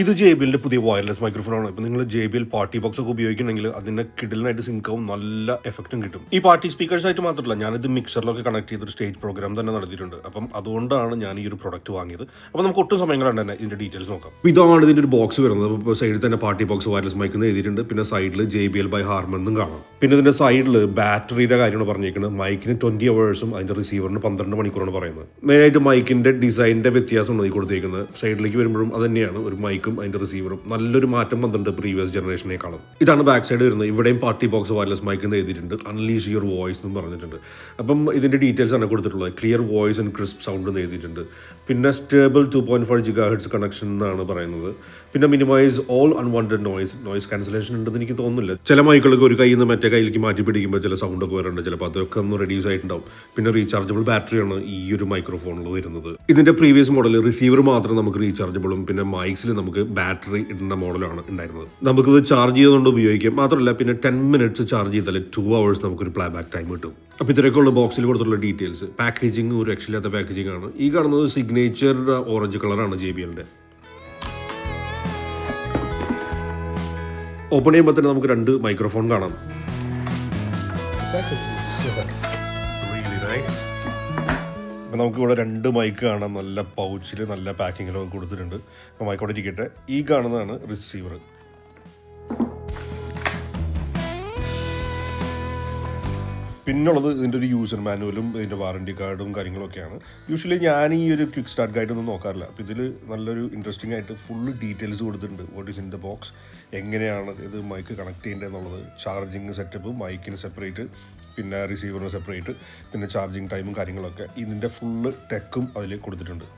ഇത് J B എല്ലിന്റെ പുതിയ വയർലെസ് മൈക്രോഫോൺ ആണ്. ഇപ്പൊ നിങ്ങൾ J B L party box ഒക്കെ ഉപയോഗിക്കണമെങ്കിൽ അതിന്റെ കിഡിലിനായിട്ട് സിങ്കാവും നല്ല എഫക്റ്റും കിട്ടും. ഈ പാർട്ടി സ്പീക്കേഴ്സ് ആയിട്ട് മാത്രമല്ല ഞാനിത് മിക്സറിലൊക്കെ കണക്ട് ചെയ്തൊരു സ്റ്റേജ് പ്രോഗ്രാം തന്നെ നടത്തിയിട്ടുണ്ട്. അപ്പം അതുകൊണ്ടാണ് ഞാൻ ഈ ഒരു പ്രൊഡക്റ്റ് വാങ്ങിയത്. അപ്പോൾ നമുക്ക് ഒട്ടും സമയങ്ങളുണ്ട് തന്നെ ഇതിന്റെ ഡീറ്റെയിൽസ് നോക്കാം. ഇതാണ് ഇതിന്റെ ഒരു ബോക്സ് വരുന്നത്. അപ്പോൾ സൈഡിൽ തന്നെ പാർട്ടി ബോക്സ് വയർലെസ് മൈക്ക് എന്ന് എഴുതിയിട്ടുണ്ട്. പിന്നെ സൈഡിൽ J B L by Harman എന്നും കാണാം. പിന്നെ ഇതിന്റെ സൈഡിൽ ബാറ്ററിയുടെ കാര്യമാണ് പറഞ്ഞിരിക്കുന്നത് മൈക്കിന് ട്വന്റി അവേഴ്സും അതിന്റെ റിസീവറിന് പന്ത്രണ്ട് മണിക്കൂറാണ് പറയുന്നത്. മെയിനായിട്ട് മൈക്കിന്റെ ഡിസൈനിന്റെ വ്യത്യാസമാണ് ഈ കൊടുത്തേക്കുന്നത്. സൈഡിലേക്ക് വരുമ്പോഴും അത് തന്നെയാണ്. ഒരു മൈക്കും അതിന്റെ റിസീവറും നല്ലൊരു മാറ്റം വന്നിട്ടുണ്ട് പ്രീവിയസ് ജനറേഷനേക്കാളും ഇതാണ് ബാക്ക് സൈഡ് വരുന്നത്. ഇവിടെയും പാർട്ടി ബോക്സ് വയർലെസ് മൈക്ക് എന്ന് എഴുതിയിട്ടുണ്ട്. അൺലീഷ് യുവർ വോയിസ് എന്ന് പറഞ്ഞിട്ടുണ്ട്. അപ്പം ഇതിന്റെ ഡീറ്റെയിൽസ് ആണ് കൊടുത്തിട്ടുള്ളത്. Clear voice and crisp sound എന്ന് എഴുതിയിട്ടുണ്ട്. പിന്നെ stable two point five giga hertz connection എന്നാണ് പറയുന്നത്. പിന്നെ minimise all unwanted noise noise cancellation ഉണ്ടെന്ന് എനിക്ക് തോന്നുന്നില്ല. ചില മൈക്കുകളൊക്കെ ഒരു കയ്യിൽ നിന്ന് മറ്റേ കയ്യിലേക്ക് മാറ്റി പിടിക്കുമ്പോൾ ചില സൗണ്ട് ഒക്കെ വരുന്നുണ്ട് ചിലപ്പോൾ അതൊക്കെ ഒന്ന് റെഡ്യൂസ് ആയിട്ടുണ്ടാവും. പിന്നെ റീചാർജബിൾ ബാറ്ററിയാണ് ഈ ഒരു മൈക്രോഫോണിൽ വരുന്നത്. ഇതിന്റെ പ്രീവിയസ് മോഡൽ റിസീവർ മാത്രം നമുക്ക് റീചാർജബിളും പിന്നെ മൈക്സിൽ നമുക്ക് ബാറ്ററി ഇടുന്ന മോഡലാണ് ഉണ്ടായിരുന്നത്. നമുക്കിത് ചാർജ് ചെയ്തുകൊണ്ട് ഉപയോഗിക്കാം. മാത്രമല്ല പിന്നെ ടെൻ മിനിറ്റ്സ് ചാർജ് ചെയ്താൽ ടു അവേഴ്സ് നമുക്കൊരു പ്ലേ ബാക്ക് ടൈം കിട്ടും. അപ്പോൾ ഇത്രയൊക്കെയുള്ള ബോക്സിൽ കൊടുത്തിട്ടുള്ള ഡീറ്റെയിൽസ് പാക്കേജിങ് ഒരു രക്ഷയില്ലാത്ത പാക്കേജിംഗ് ആണ്. ഈ കാണുന്നത് സിഗ്നേച്ചർ ഓറഞ്ച് കളറാണ് ജെ ബി എല്ലിന്റെ ഓപ്പൺ ചെയ്യുമ്പോൾ തന്നെ നമുക്ക് രണ്ട് മൈക്രോഫോൺ കാണാം. അപ്പം നമുക്കിവിടെ രണ്ട് മൈക്ക് കാണാം നല്ല പൗച്ചിൽ നല്ല പാക്കിങ്ങിലൊക്കെ കൊടുത്തിട്ടുണ്ട്. അപ്പോൾ മൈക്ക് അവിടെ ഇരിക്കട്ടെ. ഈ കാണുന്നതാണ് റിസീവർ പിന്നുള്ളത് ഇതിന്റെ ഒരു യൂസർ മാനുവലും ഇതിന്റെ വാറണ്ടി കാർഡും കാര്യങ്ങളൊക്കെയാണ്. യൂഷ്വലി ഞാൻ ഈ ഒരു ക്വിക്ക് സ്റ്റാർട്ട് ഗൈഡൊന്നും നോക്കാറില്ല. അപ്പോൾ ഇതിൽ നല്ലൊരു ഇൻട്രസ്റ്റിംഗ് ആയിട്ട് ഫുള്ള് ഡീറ്റെയിൽസ് കൊടുത്തിട്ടുണ്ട്. What is in the box എങ്ങനെയാണ് ഇത് മൈക്ക് കണക്ട് ചെയ്യേണ്ടത് എന്നുള്ളത്? ചാർജിങ് സെറ്റപ്പ് മൈക്കിന് സെപ്പറേറ്റ് പിന്നെ റിസീവറിന് സെപ്പറേറ്റ് പിന്നെ ചാർജിങ് ടൈമും കാര്യങ്ങളൊക്കെ ഇതിന്റെ ഫുള്ള് ടെക്കും അതിൽ കൊടുത്തിട്ടുണ്ട്.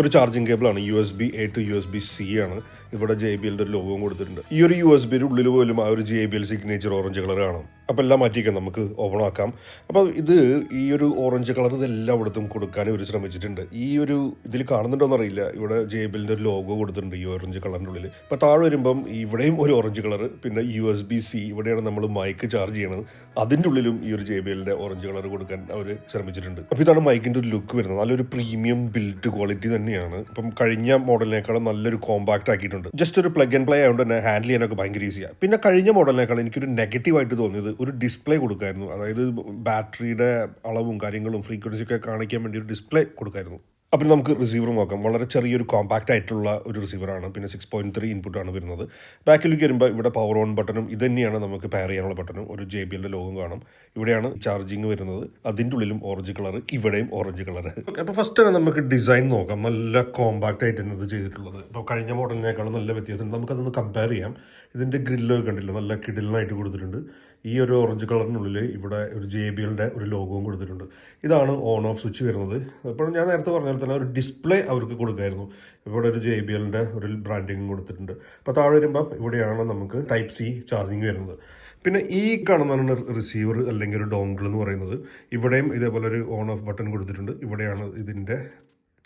ഒരു charging കേബിളാണ് U S B A to U S B C ആണ്. ഇവിടെ ജെ ബി എല്ലിന്റെ ഒരു ലോഗവും കൊടുത്തിട്ടുണ്ട്. ഈ ഒരു യു എസ് ബിയുടെ ഉള്ളിൽ പോലും ആ ഒരു J B L signature orange colour കാണാം. അപ്പോൾ എല്ലാം മാറ്റിയേക്കാം നമുക്ക് ഓപ്പൺ ആക്കാം. അപ്പോൾ ഇത് ഈ ഒരു ഓറഞ്ച് കളർ ഇത് എല്ലായിടത്തും കൊടുക്കാൻ ഇവർ ശ്രമിച്ചിട്ടുണ്ട്. ഈ ഒരു ഇതിൽ കാണുന്നുണ്ടോയെന്ന് അറിയില്ല. ഇവിടെ ജേബിലിന്റെ ഒരു ലോഗോ കൊടുത്തിട്ടുണ്ട് ഈ ഓറഞ്ച് കളറിന്റെ ഉള്ളിൽ അപ്പോൾ താഴെ വരുമ്പം ഇവിടെയും ഒരു ഓറഞ്ച് കളർ പിന്നെ യു എസ് ബി സി ഇവിടെയാണ് നമ്മൾ മൈക്ക് ചാർജ് ചെയ്യണത്. അതിന്റെ ഉള്ളിലും ഈ ഒരു ജെ ഓറഞ്ച് കളർ കൊടുക്കാൻ അവർ ശ്രമിച്ചിട്ടുണ്ട്. അപ്പോൾ ഇതാണ് മൈക്കിന്റെ ഒരു ലുക്ക് വരുന്നത്. നല്ലൊരു പ്രീമിയം ബിൽഡ് ക്വാളിറ്റി തന്നെയാണ്. അപ്പം കഴിഞ്ഞ മോഡലിനേക്കാളും നല്ലൊരു കോമ്പാക്റ്റ് ആക്കിയിട്ടുണ്ട്. ജസ്റ്റ് ഒരു പ്ലഗ് ആൻഡ് പ്ലേ ആയതുകൊണ്ട് തന്നെ ഹാൻഡിൽ ചെയ്യാനൊക്കെ ഭയങ്കര ഈസിയാണ് പിന്നെ കഴിഞ്ഞ മോഡലിനേക്കാൾ എനിക്കൊരു നെഗറ്റീവ് ആയിട്ട് തോന്നിയത് ഒരു ഡിസ്പ്ലേ കൊടുക്കായിരുന്നു. അതായത് ബാറ്ററിയുടെ അളവും കാര്യങ്ങളും ഫ്രീക്വൻസി ഒക്കെ കാണിക്കാൻ വേണ്ടി ഒരു ഡിസ്പ്ലേ കൊടുക്കായിരുന്നു. അപ്പോൾ നമുക്ക് റിസീവർ നോക്കാം. വളരെ ചെറിയൊരു കോമ്പാക്റ്റ് ആയിട്ടുള്ള ഒരു റിസീവറാണ് പിന്നെ സിക്സ് പോയിന്റ് ത്രീ ഇൻപുട്ടാണ് വരുന്നത്. ബാക്കിലേക്ക് വരുമ്പോൾ ഇവിടെ പവർ ഓൺ ബട്ടണും ഇത് തന്നെയാണ് നമുക്ക് പെയർ ചെയ്യാനുള്ള ബട്ടണും ഒരു ജെ ബി എല്ലിന്റെ ലോഗം കാണും. ഇവിടെയാണ് ചാർജിങ് വരുന്നത്. അതിന്റെ ഉള്ളിലും ഓറഞ്ച് കളർ ഇവിടെയും ഓറഞ്ച് കളർ അപ്പോൾ ഫസ്റ്റ് തന്നെ നമുക്ക് ഡിസൈൻ നോക്കാം. നല്ല കോമ്പാക്റ്റ് ആയിട്ടാണ് ഇത് ചെയ്തിട്ടുള്ളത്. ഇപ്പോൾ കഴിഞ്ഞ മോഡലിനേക്കാളും നല്ല വ്യത്യാസമുണ്ട്. നമുക്കതൊന്ന് കമ്പയർ ചെയ്യാം. ഇതിന്റെ ഗ്രില്ലൊക്കെ കണ്ടില്ല? നല്ല കിഡിലിനായിട്ട് കൊടുത്തിട്ടുണ്ട്. ഈ ഒരു ഓറഞ്ച് കളറിനുള്ളിൽ ഇവിടെ ഒരു ജെ ബി എല്ലിന്റെ ഒരു ലോഗോവും കൊടുത്തിട്ടുണ്ട്. ഇതാണ് ഓൺ ഓഫ് സ്വിച്ച് വരുന്നത്. അപ്പോൾ ഞാൻ നേരത്തെ പറഞ്ഞ പോലെ തന്നെ ഒരു ഡിസ്പ്ലേ അവർക്ക് കൊടുക്കായിരുന്നു. ഇവിടെ ഒരു ജെ ബി എല്ലിന്റെ ഒരു ബ്രാൻഡിങ് കൊടുത്തിട്ടുണ്ട്. അപ്പോൾ താഴെ വരുമ്പം ഇവിടെയാണ് നമുക്ക് ടൈപ്പ് സി ചാർജിങ് വരുന്നത്. പിന്നെ ഈ കാണുന്നതാണ് റിസീവർ അല്ലെങ്കിൽ ഒരു ഡോങ്കിൾ എന്ന് പറയുന്നത്. ഇവിടെയും ഇതേപോലെ ഒരു ഓൺ ഓഫ് ബട്ടൺ കൊടുത്തിട്ടുണ്ട്. ഇവിടെയാണ് ഇതിന്റെ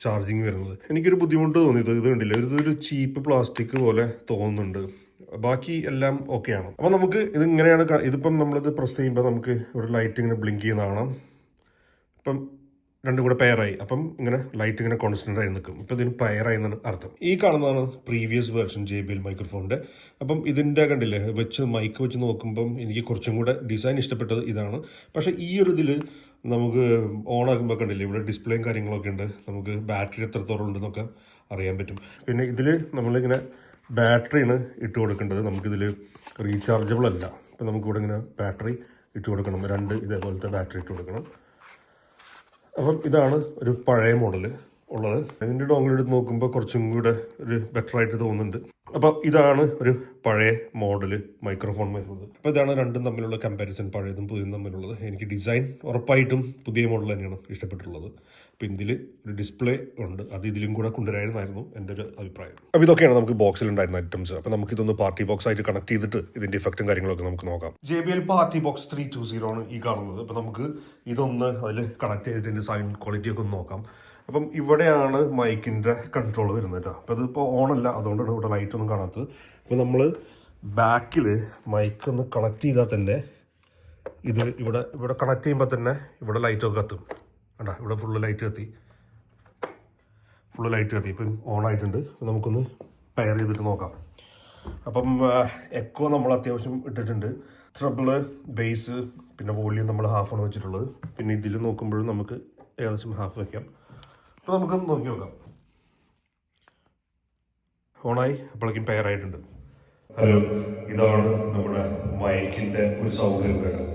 ചാർജിങ് വരുന്നത്. എനിക്കൊരു ബുദ്ധിമുട്ട് തോന്നിയത് ഇത് കണ്ടില്ല? ഇതൊരു ചീപ്പ് പ്ലാസ്റ്റിക് പോലെ തോന്നുന്നുണ്ട്. ബാക്കി എല്ലാം ഓക്കെയാണ്. അപ്പോൾ നമുക്ക് ഇത് ഇങ്ങനെയാണ് ഇതിപ്പം നമ്മളിത് പ്രസ് ചെയ്യുമ്പോൾ നമുക്ക് ഇവിടെ ലൈറ്റ് ഇങ്ങനെ ബ്ലിങ്ക് ചെയ്യുന്നതാണ് ഇപ്പം രണ്ടും കൂടെ പെയറായി അപ്പം ഇങ്ങനെ ലൈറ്റ് ഇങ്ങനെ കോൺസ്റ്റന്റ് ആയി നിൽക്കും. ഇപ്പം ഇതിന് പെയറായി എന്നാണ് അർത്ഥം. ഈ കാണുന്നതാണ് previous version J B L മൈക്രോഫോണിന്റെ അപ്പം ഇതിന്റെ കണ്ടില്ലേ വെച്ച് മൈക്ക് വെച്ച് നോക്കുമ്പം എനിക്ക് കുറച്ചും കൂടെ ഡിസൈൻ ഇഷ്ടപ്പെട്ടത് ഇതാണ്. പക്ഷേ ഈ ഒരു ഇതിൽ നമുക്ക് ഓൺ ആക്കുമ്പോൾ കണ്ടില്ലേ ഇവിടെ ഡിസ്പ്ലേയും കാര്യങ്ങളൊക്കെ ഉണ്ട്. നമുക്ക് ബാറ്ററി എത്രത്തോളം ഉണ്ടെന്നൊക്കെ അറിയാൻ പറ്റും. പിന്നെ ഇതിൽ നമ്മളിങ്ങനെ ബാറ്ററിയാണ് ഇട്ട് കൊടുക്കേണ്ടത്. നമുക്കിതിൽ റീചാർജബിൾ അല്ല. അപ്പോൾ നമുക്കിവിടെ ഇങ്ങനെ ബാറ്ററി ഇട്ട് കൊടുക്കണം. രണ്ട് ഇതേപോലത്തെ ബാറ്ററി ഇട്ട് കൊടുക്കണം. അപ്പം ഇതാണ് ഒരു പഴയ മോഡൽ ഉള്ളത്. അതിന്റെ ഡോങ്കിൾ എടുത്ത് നോക്കുമ്പോൾ കുറച്ചും കൂടെ ഒരു ബെറ്റർ ആയിട്ട് തോന്നുന്നുണ്ട്. അപ്പം ഇതാണ് ഒരു പഴയ മോഡൽ മൈക്രോഫോൺ വരുന്നത്. അപ്പോൾ ഇതാണ് രണ്ടും തമ്മിലുള്ള കമ്പാരിസൺ പഴയതും പുതിയതും തമ്മിലുള്ളത്. എനിക്ക് ഡിസൈൻ ഉറപ്പായിട്ടും പുതിയ മോഡൽ തന്നെയാണ് ഇഷ്ടപ്പെട്ടുള്ളത് അപ്പോൾ ഇതിൽ ഒരു ഡിസ്പ്ലേ ഉണ്ട്. അത് ഇതിലും കൂടെ കൊണ്ടുവരായിരുന്നായിരുന്നു എന്റെ ഒരു അഭിപ്രായം. അപ്പോൾ ഇതൊക്കെയാണ് നമുക്ക് ബോക്സിൽ ഉണ്ടായിരുന്ന ഐറ്റംസ് അപ്പോൾ നമുക്ക് ഇതൊന്ന് പാർട്ടി ബോക്സ് ആയിട്ട് കണക്ട് ചെയ്തിട്ട് ഇതിന്റെ ഇഫക്റ്റും കാര്യങ്ങളൊക്കെ നമുക്ക് നോക്കാം. J B L party box three two zero ആണ് ഈ കാണുന്നത്. അപ്പോൾ നമുക്ക് ഇതൊന്ന് അതിൽ കണക്ട് ചെയ്തിട്ട് ഇതിന്റെ സൗണ്ട് ക്വാളിറ്റി ഒക്കെ ഒന്ന് നോക്കാം. അപ്പം ഇവിടെയാണ് മൈക്കിന്റെ കൺട്രോൾ വരുന്നത് കേട്ടോ. അപ്പോൾ ഇതിപ്പോൾ ഓൺ അല്ല അതുകൊണ്ടാണ് ഇവിടെ ലൈറ്റ് ഒന്നും കാണാത്തത്. അപ്പോൾ നമ്മൾ ബാക്കിൽ മൈക്ക് ഒന്ന് കണക്ട് ചെയ്താൽ തന്നെ ഇത് ഇവിടെ ഇവിടെ കണക്ട് ചെയ്യുമ്പോൾ തന്നെ ഇവിടെ ലൈറ്റൊക്കെ കത്തും. കണ്ടാ ഇവിടെ ഫുള്ള് ലൈറ്റ് കത്തി. ഫുള്ള് ലൈറ്റ് കത്തി ഇപ്പം ഓൺ ആയിട്ടുണ്ട്. അപ്പം നമുക്കൊന്ന് പെയർ ചെയ്തിട്ട് നോക്കാം. അപ്പം എക്കോ നമ്മൾ അത്യാവശ്യം ഇട്ടിട്ടുണ്ട്. ട്രബിൾ ബേസ് പിന്നെ വോളിയം നമ്മൾ ഹാഫാണ് വെച്ചിട്ടുള്ളത്. പിന്നെ ഇതിൽ നോക്കുമ്പോഴും നമുക്ക് ഏകദേശം ഹാഫ് വയ്ക്കാം അപ്പോൾ നമുക്കൊന്ന് നോക്കി നോക്കാം. ഓണായി അപ്പോഴേക്കും പെയർ ആയിട്ടുണ്ട്. ഹലോ ഇതാണ് നമ്മുടെ മൈക്കിന്റെ ഒരു സൗകര്യം വേണം.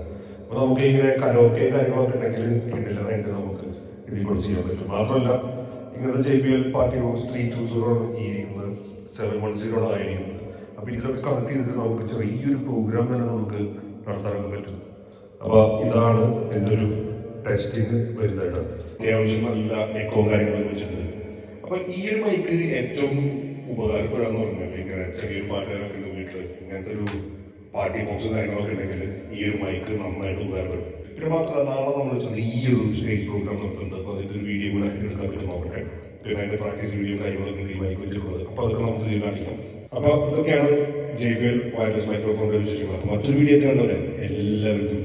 അപ്പോൾ നമുക്ക് ഇങ്ങനെ കരോക്കെ കാര്യങ്ങളൊക്കെ ഉണ്ടെങ്കിൽ കിട്ടില്ലാനായിട്ട് നമുക്ക് ഇതിൽ കൂടെ ചെയ്യാൻ പറ്റും. മാത്രമല്ല ഇങ്ങനത്തെ J B L party box three two zero ആണ് ഇരിക്കുന്നത്. സെവൻ വൺ സീറോ ആണ് ആയിരിക്കുന്നത് അപ്പോൾ ഇതിലൊക്കെ കണക്ട് ചെയ്തിട്ട് നമുക്ക് ചെറിയൊരു പ്രോഗ്രാം തന്നെ നമുക്ക് നടത്താനൊക്കെ പറ്റും. അപ്പോൾ ഇതാണ് എന്റെ ഒരു ടെസ്റ്റിങ് വരുന്നതായിട്ട് അത്യാവശ്യം നല്ല എക്കോ കാര്യങ്ങളൊക്കെ വെച്ചിട്ടുണ്ട്. അപ്പോൾ ഈ ഒരു മൈക്ക് ഏറ്റവും ഉപകാരപ്പെടാന്ന് പറഞ്ഞാൽ ഇങ്ങനെ ചെറിയൊരു പാട്ടുകാരൊക്കെ വീട്ടിൽ ഇങ്ങനത്തെ ഒരു പാർട്ടി ബോക്സും കാര്യങ്ങളൊക്കെ ഉണ്ടെങ്കിൽ ഈ ഒരു മൈക്ക് നന്നായിട്ട് ഉപകാരപ്പെടും. പിന്നെ മാത്രമല്ല നാളെ നമ്മൾ ചെറിയൊരു സ്റ്റേജ് പ്രോഗ്രാം നടത്തുന്നുണ്ട്. അപ്പോൾ അതിന്റെ ഒരു വീഡിയോ കൂടെ എടുക്കാൻ പറ്റും നോക്കട്ടെ. പിന്നെ അതിന്റെ പ്രാക്ടീസ് വീഡിയോ കാര്യങ്ങളൊക്കെ ഉണ്ട് ഈ മൈക്ക് വെച്ചിട്ടുള്ളത്. അപ്പോൾ അതൊക്കെ നമുക്ക് ഇതിൽ കാണിക്കാം അപ്പോൾ ഇതൊക്കെയാണ് ജെ പി എൽ വയർലെസ് മൈക്രോഫോണിന്റെ വിശേഷങ്ങൾ. അപ്പോൾ മറ്റൊരു വീഡിയോ ഒക്കെ ഉണ്ടല്ലേ എല്ലാവർക്കും